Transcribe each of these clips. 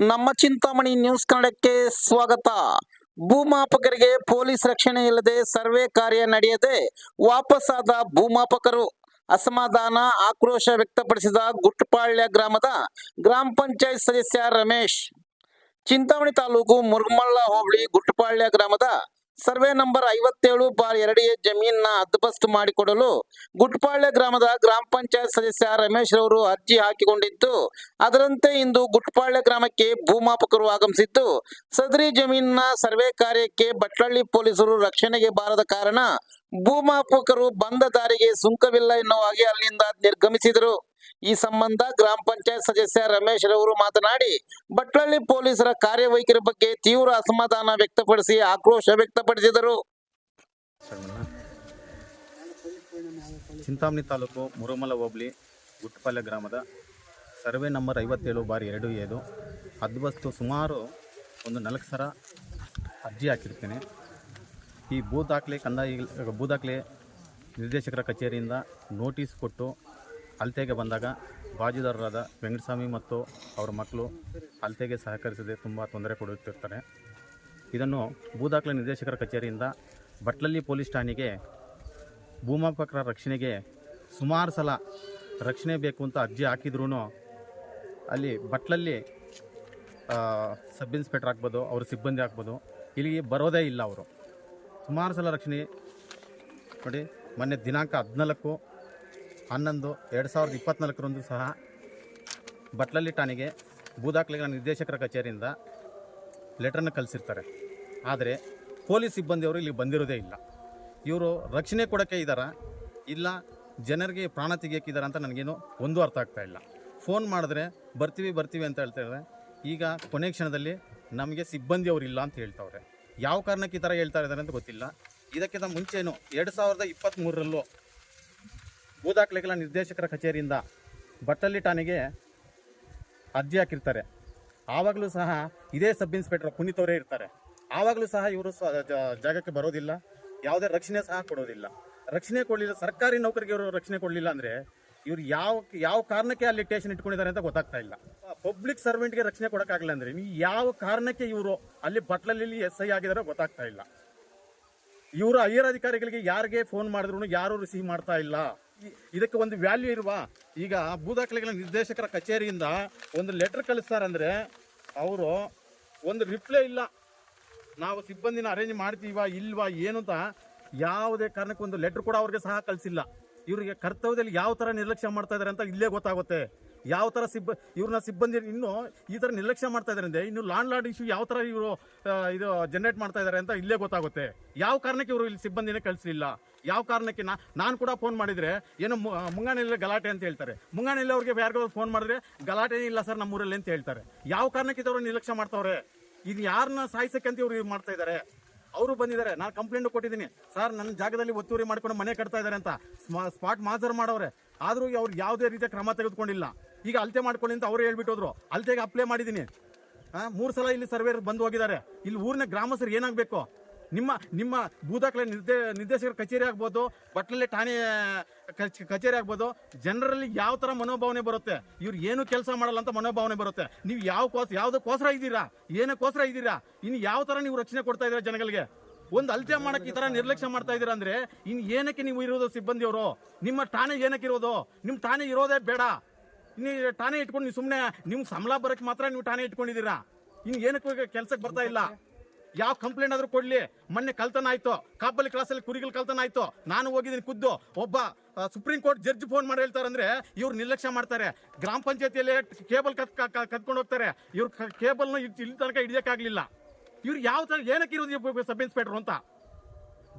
ನಮ್ಮ ಚಿಂತಾಮಣಿ ನ್ಯೂಸ್ ಕನ್ನಡಕ್ಕೆ ಸ್ವಾಗತ. ಭೂಮಾಪಕರಿಗೆ ಪೊಲೀಸ್ ರಕ್ಷಣೆ ಇಲ್ಲದೆ ಸರ್ವೆ ಕಾರ್ಯ ನಡೆಯದೆ ವಾಪಸ್ಸಾದ ಭೂಮಾಪಕರು. ಅಸಮಾಧಾನ, ಆಕ್ರೋಶ ವ್ಯಕ್ತಪಡಿಸಿದ ಗುಟ್ಟಪಾಳ್ಯ ಗ್ರಾಮದ ಗ್ರಾಮ ಪಂಚಾಯತ್ ಸದಸ್ಯ ರಮೇಶ್. ಚಿಂತಾಮಣಿ ತಾಲೂಕು ಮುರುಗಮಳ್ಳ ಹೋಬಳಿ ಗುಟ್ಟಪಾಳ್ಯ ಗ್ರಾಮದ ಸರ್ವೆ ನಂಬರ್ ಐವತ್ತೇಳು ಬಾರ್ ಎರಡು ಎ ಜಮೀನ ಹದ್ದುಬಸ್ತು ಮಾಡಿಕೊಡಲು ಗುಟ್ಪಾಳ್ಯ ಗ್ರಾಮದ ಗ್ರಾಮ ಪಂಚಾಯತ್ ಸದಸ್ಯ ರಮೇಶ್ ರವರು ಅರ್ಜಿ ಹಾಕಿಕೊಂಡಿದ್ದು, ಅದರಂತೆ ಇಂದು ಗುಟ್ಪಾಳ್ಯ ಗ್ರಾಮಕ್ಕೆ ಭೂಮಾಪಕರು ಆಗಮಿಸಿದ್ದು. ಸದರಿ ಜಮೀನಿನ ಸರ್ವೆ ಕಾರ್ಯಕ್ಕೆ ಬಟ್ಟಳ್ಳಿ ಪೊಲೀಸರು ರಕ್ಷಣೆಗೆ ಬಾರದ ಕಾರಣ ಭೂಮಾಪಕರು ಬಂದ ದಾರಿಗೆ ಸುಂಕವಿಲ್ಲ ಎನ್ನುವ ಹಾಗೆ ಅಲ್ಲಿಂದ ನಿರ್ಗಮಿಸಿದರು. ಈ ಸಂಬಂಧ ಗ್ರಾಮ ಪಂಚಾಯತ್ ಸದಸ್ಯ ರಮೇಶ್ ರವರು ಮಾತನಾಡಿ, ಬಟ್ಲಳ್ಳಿ ಪೊಲೀಸರ ಕಾರ್ಯವೈಖರಿ ಬಗ್ಗೆ ತೀವ್ರ ಅಸಮಾಧಾನ ವ್ಯಕ್ತಪಡಿಸಿ ಆಕ್ರೋಶ ವ್ಯಕ್ತಪಡಿಸಿದರು. ಚಿಂತಾಮಣಿ ತಾಲೂಕು ಮುರುಮಲ ಹೋಬಳಿ, ಗುಟ್ಟಪಾಲ್ಯ ಗ್ರಾಮದ ಸರ್ವೆ ನಂಬರ್ ಐವತ್ತೇಳು ಬಾರಿ ಎರಡು ಏಳು ಹದ್ಬಸ್ತು ಸುಮಾರು ಒಂದು ನಾಲ್ಕು ಸರ ಅರ್ಜಿ ಹಾಕಿರ್ತೇನೆ. ಈ ಭೂ ದಾಖಲೆ ಕಂದಾಯ ಭೂ ದಾಖಲೆ ನಿರ್ದೇಶಕರ ಕಚೇರಿಯಿಂದ ನೋಟಿಸ್ ಕೊಟ್ಟು ಅಳತೆಗೆ ಬಂದಾಗ ಬಾಜಿದಾರರಾದ ವೆಂಕಟಸ್ವಾಮಿ ಮತ್ತು ಅವರ ಮಕ್ಕಳು ಅಳತೆಗೆ ಸಹಕರಿಸದೆ ತುಂಬ ತೊಂದರೆ ಕೊಡುತ್ತಿರ್ತಾರೆ. ಇದನ್ನು ಭೂ ದಾಖಲೆ ನಿರ್ದೇಶಕರ ಕಚೇರಿಯಿಂದ ಬಟ್ಲಲ್ಲಿ ಪೊಲೀಸ್ ಠಾಣೆಗೆ ಭೂಮಾಪಕರ ರಕ್ಷಣೆಗೆ ಸುಮಾರು ಸಲ ರಕ್ಷಣೆ ಬೇಕು ಅಂತ ಅರ್ಜಿ ಹಾಕಿದ್ರೂ ಅಲ್ಲಿ ಬಟ್ಲಲ್ಲಿ ಸಬ್ ಇನ್ಸ್ಪೆಕ್ಟರ್ ಆಗ್ಬೋದು, ಅವ್ರ ಸಿಬ್ಬಂದಿ ಆಗ್ಬೋದು, ಇಲ್ಲಿಗೆ ಬರೋದೇ ಇಲ್ಲ ಅವರು. ಸುಮಾರು ಸಲ ರಕ್ಷಣೆ, ನೋಡಿ, ಮೊನ್ನೆ ದಿನಾಂಕ ಹದಿನಾಲ್ಕು ಹನ್ನೊಂದು, ಎರಡು ಸಾವಿರದ ಇಪ್ಪತ್ತ್ನಾಲ್ಕರಂದು ಸಹ ಬಟ್ಲಲ್ಲಿ ಠಾಣೆಗೆ ಭೂದಾಖಲೆಗಳ ನಿರ್ದೇಶಕರ ಕಚೇರಿಯಿಂದ ಲೆಟ್ರನ್ನು ಕಳಿಸಿರ್ತಾರೆ. ಆದರೆ ಪೊಲೀಸ್ ಸಿಬ್ಬಂದಿಯವರು ಇಲ್ಲಿ ಬಂದಿರೋದೇ ಇಲ್ಲ. ಇವರು ರಕ್ಷಣೆ ಕೊಡೋಕ್ಕೆ ಇದ್ದಾರಾ ಇಲ್ಲ ಜನರಿಗೆ ಪ್ರಾಣ ತೆಗಿಯೋಕ್ಕಿದ್ದಾರೆ ಅಂತ ನನಗೇನು ಒಂದು ಅರ್ಥ ಆಗ್ತಾ ಇಲ್ಲ. ಫೋನ್ ಮಾಡಿದ್ರೆ ಬರ್ತೀವಿ ಬರ್ತೀವಿ ಅಂತ ಹೇಳ್ತಾರೆ ಈಗ ಕೊನೆ ಕ್ಷಣದಲ್ಲಿ ನಮಗೆ ಸಿಬ್ಬಂದಿಯವರು ಇಲ್ಲ ಅಂತ ಹೇಳ್ತಾವ್ರೆ. ಯಾವ ಕಾರಣಕ್ಕೆ ಈ ಥರ ಹೇಳ್ತಾ ಇದ್ದಾರೆ ಅಂತ ಗೊತ್ತಿಲ್ಲ. ಇದಕ್ಕಿಂತ ಮುಂಚೆನೂ ಎರಡು ಸಾವಿರದ ಇಪ್ಪತ್ತ್ಮೂರರಲ್ಲೂ ಭೂದಾಖಲೆಗಳ ನಿರ್ದೇಶಕರ ಕಚೇರಿಯಿಂದ ಬಟ್ಟಲ್ಲಿ ಠಾಣೆಗೆ ಅರ್ಜಿ ಹಾಕಿರ್ತಾರೆ. ಆವಾಗಲೂ ಸಹ ಇದೇ ಸಬ್ ಇನ್ಸ್ಪೆಕ್ಟರ್ ಪುನೀತ್ ಅವರೇ ಇರ್ತಾರೆ. ಆವಾಗಲೂ ಸಹ ಇವರು ಜಾಗಕ್ಕೆ ಬರೋದಿಲ್ಲ. ಯಾವುದೇ ರಕ್ಷಣೆ ಸಹ ಕೊಡೋದಿಲ್ಲ. ರಕ್ಷಣೆ ಕೊಡಲಿಲ್ಲ, ಸರ್ಕಾರಿ ನೌಕರಿಗೆ ಇವರು ರಕ್ಷಣೆ ಕೊಡಲಿಲ್ಲ ಅಂದರೆ ಇವರು ಯಾವ ಯಾವ ಕಾರಣಕ್ಕೆ ಅಲ್ಲಿ ಟೇಷನ್ ಇಟ್ಕೊಂಡಿದ್ದಾರೆ ಅಂತ ಗೊತ್ತಾಗ್ತಾ ಇಲ್ಲ. ಪಬ್ಲಿಕ್ ಸರ್ವೆಂಟ್ಗೆ ರಕ್ಷಣೆ ಕೊಡೋಕ್ಕಾಗಲ್ಲ ಅಂದರೆ ಯಾವ ಕಾರಣಕ್ಕೆ ಇವರು ಅಲ್ಲಿ ಬಟ್ಲಲ್ಲಿ ಎಸ್ ಐ ಆಗಿದಾರೋ ಗೊತ್ತಾಗ್ತಾ ಇಲ್ಲ. ಇವರು ಹೈಯರ್ ಅಧಿಕಾರಿಗಳಿಗೆ ಯಾರಿಗೆ ಫೋನ್ ಮಾಡಿದ್ರು ಯಾರು ರಿಸೀವ್ ಮಾಡ್ತಾ ಇಲ್ಲ. ಇದಕ್ಕೆ ಒಂದು ವ್ಯಾಲ್ಯೂ ಇಲ್ವಾ ಈಗ ಭೂದಾಖಲೆಗಳ ನಿರ್ದೇಶಕರ ಕಚೇರಿಯಿಂದ ಒಂದು ಲೆಟರ್ ಕಳಿಸ್ತಾರಂದ್ರೆ ಅವರು ಒಂದು ರಿಪ್ಲೈ ಇಲ್ಲ. ನಾವು ಸಿಬ್ಬಂದಿನ ಅರೇಂಜ್ ಮಾಡ್ತೀವಾ, ಇಲ್ವಾ, ಏನು ಅಂತ ಯಾವುದೇ ಕಾರಣಕ್ಕೆ ಒಂದು ಲೆಟರ್ ಕೂಡ ಅವ್ರಿಗೆ ಸಹ ಕಳಿಸಿಲ್ಲ. ಇವರಿಗೆ ಕರ್ತವ್ಯದಲ್ಲಿ ಯಾವ ಥರ ನಿರ್ಲಕ್ಷ್ಯ ಮಾಡ್ತಾ ಇದ್ದಾರೆ ಅಂತ ಇಲ್ಲೇ ಗೊತ್ತಾಗುತ್ತೆ. ಯಾವ ಥರ ಸಿಬ್ಬ, ಇವ್ರನ್ನ ಸಿಬ್ಬಂದಿ ಇನ್ನು ಈ ಥರ ನಿರ್ಲಕ್ಷ್ಯ ಮಾಡ್ತಾ ಇದ್ದಾರೆ ಅಂದರೆ, ಇನ್ನು ಲಾಂಡ್ ಲಾರ್ಡ್ ಇಶ್ಯೂ ಯಾವ ಥರ ಇವರು ಇದು ಜನರೇಟ್ ಮಾಡ್ತಾ ಇದ್ದಾರೆ ಅಂತ ಇಲ್ಲೇ ಗೊತ್ತಾಗುತ್ತೆ. ಯಾವ ಕಾರಣಕ್ಕೆ ಇವರು ಇಲ್ಲಿ ಸಿಬ್ಬಂದಿನೇ ಕಳಿಸಲಿಲ್ಲ? ಯಾವ ಕಾರಣಕ್ಕೆ ನಾನು ಕೂಡ ಫೋನ್ ಮಾಡಿದರೆ, ಏನೋ ಮುಂಗಾನೆಲ್ಲ ಗಲಾಟೆ ಅಂತ ಹೇಳ್ತಾರೆ. ಮುಂಗಾನೆಲ್ಲ ಅವ್ರಿಗೆ ಯಾರಿಗಾದ್ರು ಫೋನ್ ಮಾಡಿದ್ರೆ, ಗಲಾಟೆ ಇಲ್ಲ ಸರ್ ನಮ್ಮೂರಲ್ಲಿ ಅಂತ ಹೇಳ್ತಾರೆ. ಯಾವ ಕಾರಣಕ್ಕೆ ಇವರು ನಿರ್ಲಕ್ಷ್ಯ ಮಾಡ್ತಾವ್ರೆ? ಇದು ಯಾರನ್ನ ಸಾಯಿಸಕ್ಕೆ ಅಂತ ಇವ್ರು ಇದು ಮಾಡ್ತಾ ಇದ್ದಾರೆ ಅವರು ಬಂದಿದ್ದಾರೆ, ನಾನು ಕಂಪ್ಲೇಂಟ್ ಕೊಟ್ಟಿದ್ದೀನಿ. ಸರ್ ನನ್ನ ಜಾಗದಲ್ಲಿ ಒತ್ತುವರಿ ಮಾಡ್ಕೊಂಡು ಮನೆ ಕಟ್ತಾ ಇದ್ದಾರೆ ಅಂತ. ಸ್ಪಾಟ್ ಮಾಜರ್ ಮಾಡವ್ರೆ. ಆದರೂ ಅವ್ರು ಯಾವುದೇ ರೀತಿಯ ಕ್ರಮ ತೆಗೆದುಕೊಂಡಿಲ್ಲ. ಈಗ ಅಳತೆ ಮಾಡ್ಕೊಳ್ಳಿ ಅಂತ ಅವ್ರು ಹೇಳ್ಬಿಟ್ಟೋದ್ರು ಅಳತೆಗೆ ಅಪ್ಲೈ ಮಾಡಿದ್ದೀನಿ ಮೂರು ಸಲ ಇಲ್ಲಿ ಸರ್ವೇರ್ ಬಂದು ಹೋಗಿದ್ದಾರೆ. ಇಲ್ಲಿ ಊರಿನ ಗ್ರಾಮಸ್ಥರು ಏನಾಗಬೇಕು? ನಿಮ್ಮ ನಿಮ್ಮ ಭೂದಾಖಲೆ ನಿರ್ದೇ, ನಿರ್ದೇಶಕರ ಕಚೇರಿ ಆಗ್ಬೋದು ಬಟ್ಲಲ್ಲಿ ಠಾಣೆ ಕಚೇರಿ ಆಗ್ಬೋದು, ಜನರಲ್ಲಿ ಯಾವ ಥರ ಮನೋಭಾವನೆ ಬರುತ್ತೆ? ಇವ್ರು ಏನು ಕೆಲಸ ಮಾಡಲ್ಲ ಅಂತ ಮನೋಭಾವನೆ ಬರುತ್ತೆ. ನೀವು ಯಾವ ಕೋಸ ಯಾವುದಕ್ಕೋಸ್ಕರ ಇದ್ದೀರಾ? ಏನಕ್ಕೋಸ್ಕರ ಇದ್ದೀರಾ? ಇನ್ನು ಯಾವ ಥರ ನೀವು ರಕ್ಷಣೆ ಕೊಡ್ತಾ ಇದ್ದೀರಾ ಜನಗಳಿಗೆ? ಒಂದು ಅಳತೆ ಮಾಡಕ್ಕೆ ಈ ಥರ ನಿರ್ಲಕ್ಷ್ಯ ಮಾಡ್ತಾ ಇದ್ದೀರಾ ಅಂದ್ರೆ, ಇನ್ನು ಏನಕ್ಕೆ ನೀವು ಇರೋದು ಸಿಬ್ಬಂದಿಯವರು? ನಿಮ್ಮ ಠಾಣೆ ಏನಕ್ಕೆ ಇರೋದು? ನಿಮ್ಮ ಠಾಣೆ ಇರೋದೇ ಬೇಡ. ನೀವು ಠಾಣೆ ಇಟ್ಕೊಂಡು ನೀವು ಸುಮ್ಮನೆ ನಿಮ್ಗೆ ಸಂಬಳ ಬರಕ್ಕೆ ಮಾತ್ರ ನೀವು ಠಾಣೆ ಇಟ್ಕೊಂಡಿದ್ದೀರಾ? ಇನ್ನು ಏನಕ್ಕೆ ಕೆಲ್ಸಕ್ಕೆ ಬರ್ತಾ ಇಲ್ಲ. ಯಾವ ಕಂಪ್ಲೇಂಟ್ ಆದ್ರೂ ಕೊಡ್ಲಿ. ಮೊನ್ನೆ ಕಳ್ತನ ಆಯ್ತು. ಕಾಪಲ್ಲಿ ಕ್ಲಾಸಲ್ಲಿ ಕುರಿಗಳು ಕಳ್ತನ ಆಯ್ತು. ನಾನು ಹೋಗಿದ್ದೀನಿ ಖುದ್ದು. ಒಬ್ಬ ಸುಪ್ರೀಂ ಕೋರ್ಟ್ ಜಡ್ಜ್ ಫೋನ್ ಮಾಡಿ ಹೇಳ್ತಾರಂದ್ರೆ ಇವ್ರು ನಿರ್ಲಕ್ಷ್ಯ ಮಾಡ್ತಾರೆ. ಗ್ರಾಮ ಪಂಚಾಯತಿಯಲ್ಲಿ ಕೇಬಲ್ ಕತ್ ಕತ್ಕೊಂಡು ಹೋಗ್ತಾರೆ. ಇವ್ರು ಕೇಬಲ್ನ ಇಲ್ಲಿ ತನಕ ಹಿಡಿಯೋಕ್ಕಾಗಲಿಲ್ಲ. ಇವ್ರು ಯಾವ ತರ ಏನಕ್ಕೆ ಇರೋದು ಸಬ್, ಇನ್ಸ್ಪೆಕ್ಟರ್ ಅಂತ?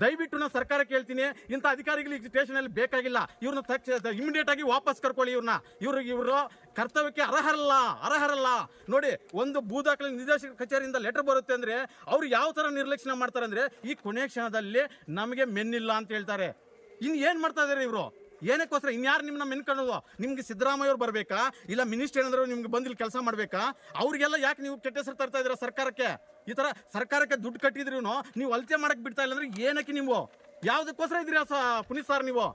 ದಯವಿಟ್ಟು ನಾನು ಸರ್ಕಾರ ಕೇಳ್ತೀನಿ ಇಂಥ ಅಧಿಕಾರಿಗಳು ಸ್ಟೇಷನ್ ಅಲ್ಲಿ ಬೇಕಾಗಿಲ್ಲ. ಇವ್ರನ್ನ ತಕ್ಷ ಇಮಿಡಿಯೇಟ್ ಆಗಿ ವಾಪಸ್ ಕರ್ಕೊಳ್ಳಿ ಇವ್ರನ್ನ. ಇವ್ರು ಇವರು ಕರ್ತವ್ಯಕ್ಕೆ ಅರ್ಹರಲ್ಲ ಅರ್ಹರಲ್ಲ. ನೋಡಿ, ಒಂದು ಭೂ ದಾಖಲೆ ನಿರ್ದೇಶಕ ಕಚೇರಿಯಿಂದ ಲೆಟರ್ ಬರುತ್ತೆ ಅಂದ್ರೆ ಅವ್ರು ಯಾವ ತರ ನಿರ್ಲಕ್ಷ್ಯ ಮಾಡ್ತಾರೆ ಅಂದ್ರೆ ಈ ಕೊನೆ ಕ್ಷಣದಲ್ಲಿ ನಮಗೆ ಮೆನ್ನಿಲ್ಲ ಅಂತ ಹೇಳ್ತಾರೆ. ಇನ್ನು ಏನು ಮಾಡ್ತಾ ಇದಾರೆ ಇವರು? ಏನಕ್ಕೋಸ್ಕರ ಇನ್ಯಾರು ನಿಮ್ಮನ್ನ ಮೆನ್ಕೊಳ್ಳೋದು ನಿಮ್ಗೆ ಸಿದ್ದರಾಮಯ್ಯ ಅವ್ರು ಬರಬೇಕಾ? ಇಲ್ಲ ಮಿನಿಸ್ಟರ್ ಏನಾದ್ರು ನಿಮ್ಗೆ ಬಂದು ಇಲ್ಲಿ ಕೆಲಸ ಮಾಡಬೇಕಾ? ಅವ್ರಿಗೆಲ್ಲ ಯಾಕೆ ನೀವು ಕೆಟ್ಟ ಹೆಸರು ತರ್ತಾ ಇದ್ದೀರಾ ಸರ್ಕಾರಕ್ಕೆ? ಈ ಥರ ಸರ್ಕಾರಕ್ಕೆ ದುಡ್ಡು ಕಟ್ಟಿದ್ರು ನೀವು ಅಳತೆ ಮಾಡಕ್ಕೆ ಬಿಡ್ತಾ ಇಲ್ಲ ಅಂದ್ರೆ ಏನಕ್ಕೆ ನೀವು? ಯಾವುದಕ್ಕೋಸ್ಕರ ಇದ್ದೀರಾ ಪುನೀತ್ ಸರ್ ನೀವು?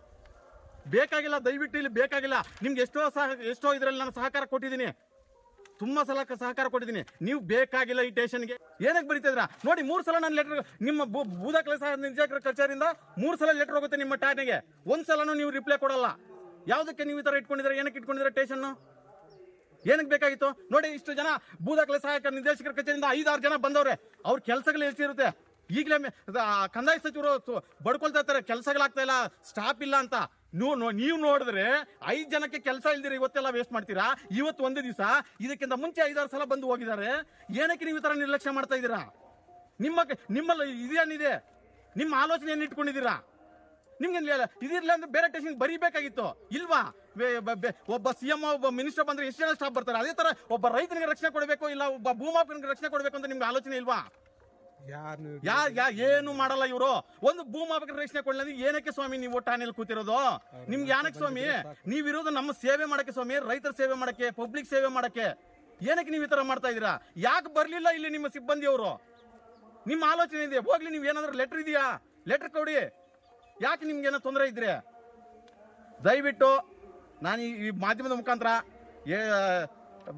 ಬೇಕಾಗಿಲ್ಲ, ದಯವಿಟ್ಟು ಇಲ್ಲಿ ಬೇಕಾಗಿಲ್ಲ. ನಿಮ್ಗೆ ಎಷ್ಟೋ ಸಹ ಎಷ್ಟೋ ಇದರಲ್ಲಿ ನಾನು ಸಹಕಾರ ಕೊಟ್ಟಿದ್ದೀನಿ. ತುಂಬಾ ಸಲ ಸಹಕಾರ ಕೊಟ್ಟಿದ್ದೀನಿ. ನೀವು ಬೇಕಾಗಿಲ್ಲ ಈ ಟೇಷನ್ಗೆ ಏನಕ್ಕೆ ಬರೀತಿದ್ರ ನೋಡಿ, ಮೂರು ಸಲ ನಾನು ಲೆಟರ್ ನಿಮ್ಮ ಬೂದ ಕೆಲಸ ನಿರ್ದೇಶಕರ ಕಚೇರಿಯಿಂದ ಮೂರು ಸಲ ಲೆಟರ್ ಹೋಗುತ್ತೆ ನಿಮ್ಮ ಟ್ಯಾನಿಗೆ ಒಂದು ಸಲನೂ ನೀವು ರಿಪ್ಲೈ ಕೊಡಲ್ಲ. ಯಾವುದಕ್ಕೆ ನೀವು ಈ ಥರ ಇಟ್ಕೊಂಡಿದ್ರೆ ಏನಕ್ಕೆ ಇಟ್ಕೊಂಡಿದ್ರೆ ಟೇಷನ್ನು ಏನಕ್ಕೆ ಬೇಕಾಗಿತ್ತು? ನೋಡಿ, ಇಷ್ಟು ಜನ ಬೂದಾಕಲೆ ಸಹಾಯಕ ನಿರ್ದೇಶಕರ ಕಚೇರಿಯಿಂದ ಐದಾರು ಜನ ಬಂದವ್ರೆ. ಅವ್ರ ಕೆಲಸಗಳು ಎಷ್ಟಿರುತ್ತೆ ಈಗಲೇ ಕಂದಾಯ ಸಚಿವರು ಬಡ್ಕೊಳ್ತಾ ಇರ್ತಾರೆ. ಕೆಲಸಗಳಾಗ್ತಾ ಇಲ್ಲ. ಸ್ಟಾಫ್ ಇಲ್ಲ ಅಂತ. ನೀವು ನೀವು ನೋಡಿದ್ರೆ ಐದು ಜನಕ್ಕೆ ಕೆಲಸ ಇಲ್ದಿರ ಇವತ್ತೆಲ್ಲ ವೇಸ್ಟ್ ಮಾಡ್ತೀರಾ? ಇವತ್ತು ಒಂದು ದಿವಸ, ಇದಕ್ಕಿಂತ ಮುಂಚೆ ಐದಾರು ಸಲ ಬಂದು ಹೋಗಿದ್ದಾರೆ. ಏನಕ್ಕೆ ನೀವು ಈ ಥರ ನಿರ್ಲಕ್ಷ್ಯ ಮಾಡ್ತಾ ಇದ್ದೀರಾ? ನಿಮ್ಮ ನಿಮ್ಮಲ್ಲಿ ಇದೇನಿದೆ? ನಿಮ್ಮ ಆಲೋಚನೆ ಏನು ಇಟ್ಕೊಂಡಿದ್ದೀರಾ? ನಿಮ್ಗೆ ಇದಿರ್ಲಿಲ್ಲ ಅಂದ್ರೆ ಬೇರೆ ಟೆಸ್ಟಿಂಗ್ ಬರೀಬೇಕಾಗಿತ್ತು. ಇಲ್ವಾ? ಒಬ್ಬ ಸಿ ಎಂ ಒಬ್ಬ ಮಿನಿಸ್ಟರ್ ಬಂದ್ರೆ ಎಷ್ಟು ಜನ ಸ್ಟಾಫ್ ಬರ್ತಾರೆ? ಅದೇ ತರ ಒಬ್ಬ ರೈತನಿಗೆ ರಕ್ಷಣೆ ಕೊಡಬೇಕು, ಇಲ್ಲ ಒಬ್ಬ ಭೂಮಾಪನಿಗೆ ರಕ್ಷಣೆ ಕೊಡಬೇಕು ಅಂತ ನಿಮ್ಗೆ ಆಲೋಚನೆ ಇಲ್ವಾ? ಯಾರು ಯಾ ಏನು ಮಾಡಲ್ಲ ಇವರು. ಒಂದು ಭೂಮಾಪಕ ರಕ್ಷಣೆ ಕೊಡ್ಲಿ ಏನಕ್ಕೆ ಸ್ವಾಮಿ ನೀವು ಠಾಣೆಯಲ್ಲಿ ಕೂತಿರೋದು? ನಿಮ್ಗೆ ಯಾನಕ್ಕೆ ಸ್ವಾಮಿ? ನೀವಿರೋದು ನಮ್ಮ ಸೇವೆ ಮಾಡಕ್ಕೆ ಸ್ವಾಮಿ ರೈತರ ಸೇವೆ ಮಾಡಕ್ಕೆ ಪಬ್ಲಿಕ್ ಸೇವೆ ಮಾಡಕ್ಕೆ. ಏನಕ್ಕೆ ನೀವು ಈ ತರ ಮಾಡ್ತಾ ಇದೀರಾ ಯಾಕೆ ಬರ್ಲಿಲ್ಲ ಇಲ್ಲಿ ನಿಮ್ಮ ಸಿಬ್ಬಂದಿ ಅವರು ನಿಮ್ಮ ಆಲೋಚನೆ ಇದೆ. ಹೋಗ್ಲಿ ನೀವು ಏನಾದ್ರೂ ಲೆಟರ್ ಇದೆಯಾ? ಲೆಟರ್ ಕೊಡಿ. ಯಾಕೆ ನಿಮ್ಗೆ ಏನೋ ತೊಂದರೆ ಇದ್ರೆ? ದಯವಿಟ್ಟು ನಾನು ಈ- ಮಾಧ್ಯಮದ ಮುಖಾಂತರ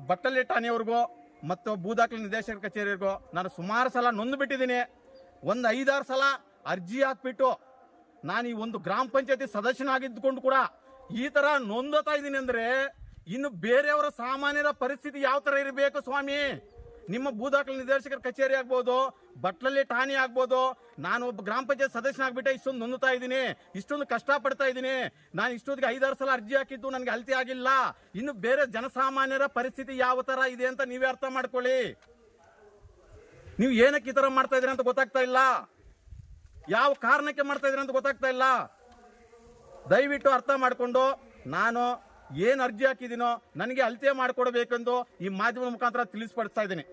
ಬಟ್ಟಲೆ ಠಾಣೆಯವ್ರಿಗೂ ಮತ್ತು ಭೂದಾಖಲೆ ನಿರ್ದೇಶಕರ ಕಚೇರಿಗೂ ನಾನು ಸುಮಾರು ಸಲ ನೊಂದು ಬಿಟ್ಟಿದ್ದೀನಿ ಒಂದು ಐದಾರು ಸಲ ಅರ್ಜಿ ಹಾಕ್ಬಿಟ್ಟು ನಾನು ಈ ಒಂದು ಗ್ರಾಮ ಪಂಚಾಯತಿ ಸದಸ್ಯನಾಗಿದ್ದುಕೊಂಡು ಕೂಡ ಈ ತರ ನೊಂದೋತಾ ಇದ್ದೀನಿ ಅಂದ್ರೆ ಇನ್ನು ಬೇರೆಯವರ ಸಾಮಾನ್ಯರ ಪರಿಸ್ಥಿತಿ ಯಾವ ತರ ಇರಬೇಕು ಸ್ವಾಮಿ? ನಿಮ್ಮ ಭೂದಾಖಲೆ ನಿರ್ದೇಶಕರ ಕಚೇರಿ ಆಗ್ಬೋದು ಬಟ್ಲಲ್ಲಿ ಠಾಣೆ ಆಗ್ಬೋದು. ನಾನು ಒಬ್ಬ ಗ್ರಾಮ ಪಂಚಾಯತ್ ಸದಸ್ಯನಾಗ್ಬಿಟ್ಟೆ, ಇಷ್ಟೊಂದು ನೊಂದುತ್ತಾ ಇದ್ದೀನಿ, ಇಷ್ಟೊಂದು ಕಷ್ಟ ಪಡ್ತಾ ಇದ್ದೀನಿ. ನಾನು ಇಷ್ಟೊತ್ತಿಗೆ ಐದಾರು ಸಲ ಅರ್ಜಿ ಹಾಕಿದ್ದು ನನಗೆ ಅಳತೆ ಆಗಿಲ್ಲ. ಇನ್ನು ಬೇರೆ ಜನಸಾಮಾನ್ಯರ ಪರಿಸ್ಥಿತಿ ಯಾವ ಥರ ಇದೆ ಅಂತ ನೀವೇ ಅರ್ಥ ಮಾಡ್ಕೊಳ್ಳಿ. ನೀವು ಏನಕ್ಕೆ ಈ ತರ ಮಾಡ್ತಾ ಇದ್ದೀರಾ ಅಂತ ಗೊತ್ತಾಗ್ತಾ ಇಲ್ಲ. ಯಾವ ಕಾರಣಕ್ಕೆ ಮಾಡ್ತಾ ಇದ್ದೀರಾ ಅಂತ ಗೊತ್ತಾಗ್ತಾ ಇಲ್ಲ. ದಯವಿಟ್ಟು ಅರ್ಥ ಮಾಡಿಕೊಂಡು, ನಾನು ಏನು ಅರ್ಜಿ ಹಾಕಿದೀನೋ ನನಗೆ ಅಳತೆ ಮಾಡಿಕೊಡ್ಬೇಕೆಂದು ಈ ಮಾಧ್ಯಮದ ಮುಖಾಂತರ ತಿಳಿಸ್ಪಡಿಸ್ತಾ ಇದ್ದೀನಿ.